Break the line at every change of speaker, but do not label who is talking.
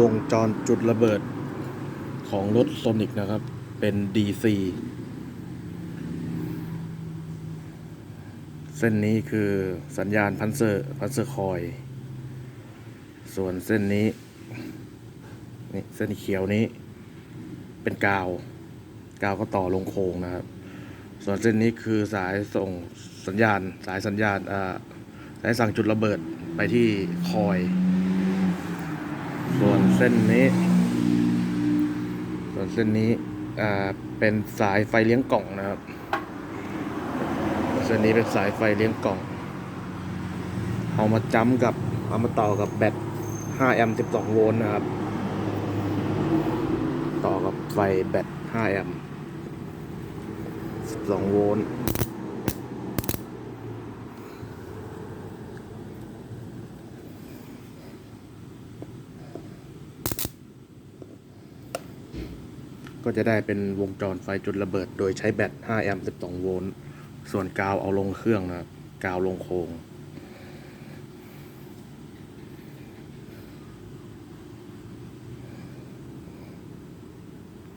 วงจรจุดระเบิดของรถโซนิกนะครับ เป็น DC เส้นนี้คือสัญญาณพันเซอร์พันเซอร์คอย ส่วนเส้นนี้นี่เส้นเขียวนี้ เป็นกาว กาวก็ต่อลงโครงนะครับ ส่วนเส้นนี้คือสายส่งสัญญาณ สายสัญญาณอ่าสายสั่งจุดระเบิดไปที่คอย ส่วนเส้นนี้ ส่วนเส้นนี้อ่าเป็นสายไฟเลี้ยงกล่องนะครับ เส้นนี้เป็นสายไฟเลี้ยงกล่อง เอามาจ้ำกับเอามาต่อกับแบต5แอมป์12 โวลต์นะครับ ต่อกับไฟแบต5แอมป์12 โวลต์ ก็จะได้เป็นวงจรไฟจุดระเบิด โดยใช้แบต 5 แอมป์ 12 โวลต์ ส่วนกาวเอาลงเครื่องนะ กาวลงโครง